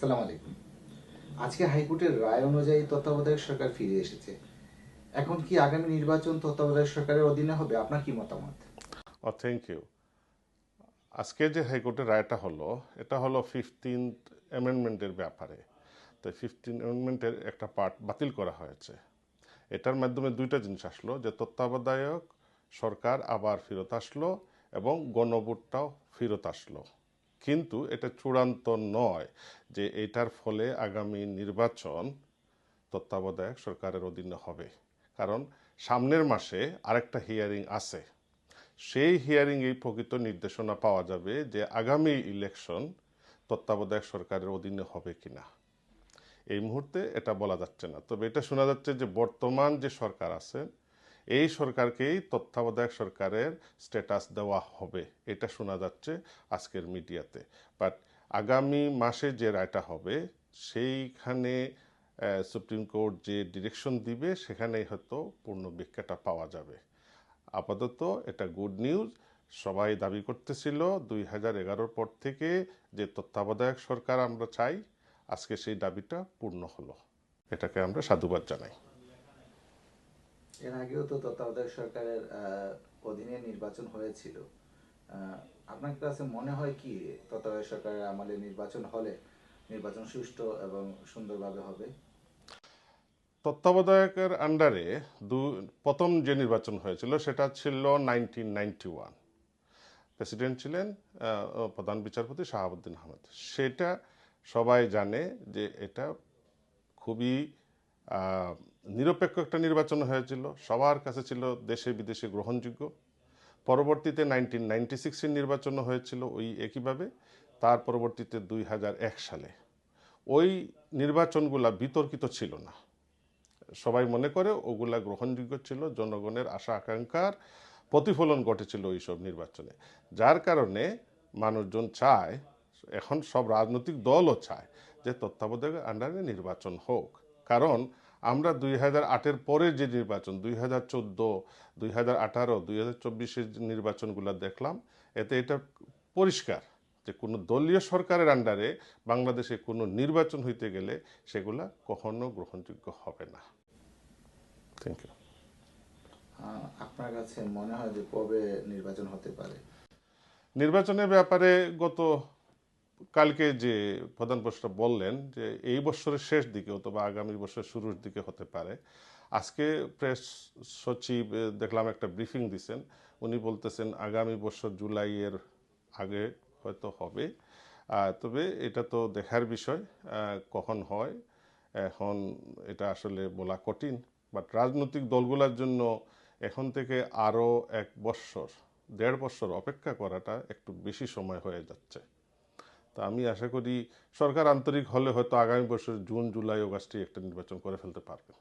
আসসালামু আলাইকুম। আজকে হাইকোর্টের রায় অনুযায়ী তত্ত্বাবধায়ক সরকার ফিরে এসেছে। এখন কি আগামী নির্বাচন তত্ত্বাবধায়ক সরকারের অধীনে হবে? আপনার কি মতামত? ও থ্যাংক ইউ আজকে যে হাইকোর্টের রায়টা হলো, এটা হলো ফিফটিন অ্যামেন্ডমেন্টের ব্যাপারে। তো ফিফটিন অ্যামেন্ডমেন্টের একটা পার্ট বাতিল করা হয়েছে। এটার মাধ্যমে দুইটা জিনিস আসলো, যে তত্ত্বাবধায়ক সরকার আবার ফেরত আসলো এবং গণভোটটাও ফেরত আসলো। কিন্তু এটা চূড়ান্ত নয় যে এটার ফলে আগামী নির্বাচন তত্ত্বাবধায়ক সরকারের অধীনে হবে। কারণ সামনের মাসে আরেকটা হিয়ারিং আছে। সেই হিয়ারিংয়ে প্রকৃত নির্দেশনা পাওয়া যাবে যে আগামী ইলেকশন তত্ত্বাবধায়ক সরকারের অধীনে হবে কিনা। এই মুহূর্তে এটা বলা যাচ্ছে না। তবে এটা শোনা যাচ্ছে যে বর্তমান যে সরকার আছে এই সরকারকেই তত্ত্বাবধায়ক সরকারের স্ট্যাটাস দেওয়া হবে। এটা শোনা যাচ্ছে আজকের মিডিয়াতে। বাট আগামী মাসে যে রায়টা হবে, সেইখানে সুপ্রিম কোর্ট যে ডিরেকশন দিবে, সেখানেই হয়তো পূর্ণ ব্যাখ্যাটা পাওয়া যাবে। আপাতত এটা গুড নিউজ সবাই দাবি করতেছিল দুই হাজার এগারোর পর থেকে যে তত্ত্বাবধায়ক সরকার আমরা চাই, আজকে সেই দাবিটা পূর্ণ হলো। এটাকে আমরা সাধুবাদ জানাই। এর আগেও তো তত্ত্বাবধায়ক সরকারের অধীনে নির্বাচন হয়েছিল। আপনার কাছে মনে হয় কি তত্ত্বাবধায়ক সরকারের আমলে নির্বাচন হলে নির্বাচন সুষ্ঠু এবং সুন্দরভাবে হবে? তত্ত্বাবধায়কের আন্ডারে দু, প্রথম যে নির্বাচন হয়েছিল সেটা ছিল নাইনটিন নাইনটি ওয়ান। প্রেসিডেন্ট ছিলেন প্রধান বিচারপতি শাহাবুদ্দিন আহমেদ। সেটা সবাই জানে যে এটা খুবই নিরপেক্ষ একটা নির্বাচন হয়েছিল। সবার কাছে ছিল দেশে বিদেশে গ্রহণযোগ্য। পরবর্তীতে নাইনটিন নাইনটি সিক্সের নির্বাচন হয়েছিল ওই একইভাবে। তার পরবর্তীতে দুই হাজার এক সালে। ওই নির্বাচনগুলা বিতর্কিত ছিল না। সবাই মনে করে ওগুলা গ্রহণযোগ্য ছিল। জনগণের আশা, আকাঙ্ক্ষার প্রতিফলন ঘটেছিল ওইসব নির্বাচনে। যার কারণে মানুষজন চায়, এখন সব রাজনৈতিক দলও চায় যে তত্ত্বাবধায়ক আন্ডারে নির্বাচন হোক। কারণ আমরা দুই হাজার আটের পরের যে নির্বাচন দুই হাজার চোদ্দ দুই হাজার আঠারো দুই হাজার চব্বিশের যে নির্বাচনগুলো দেখলাম এতে এটা পরিষ্কার যে কোনো দলীয় সরকারের আন্ডারে বাংলাদেশে কোনো নির্বাচন হইতে গেলে সেগুলা কখনো গ্রহণযোগ্য হবে না। থ্যাংক ইউ আপনার কাছে মনে হয় যে কবে নির্বাচন হতে পারে? নির্বাচনের ব্যাপারে গত কালকে যে প্রধান উপদেষ্টা বললেন যে এই বছরের শেষ দিকে অথবা আগামী বছরের শুরুর দিকে হতে পারে, আজকে প্রেস সচিব দেখলাম একটা ব্রিফিং দিছেন। উনি বলতেছেন আগামী বছর জুলাইয়ের আগে হয়তো হবে। তবে এটা তো দেখার বিষয় কখন হয়, এখন এটা আসলে বলা কঠিন। বাট রাজনৈতিক দলগুলোর জন্য এখন থেকে আরও এক বৎসর, দেড় বছর অপেক্ষা করাটা একটু বেশি সময় হয়ে যাচ্ছে। তা আমি আশা করি সরকার আন্তরিক হলে হয়তো আগামী বছর জুন, জুলাই অগাস্টে একটা নির্বাচন করে ফেলতে পারবে।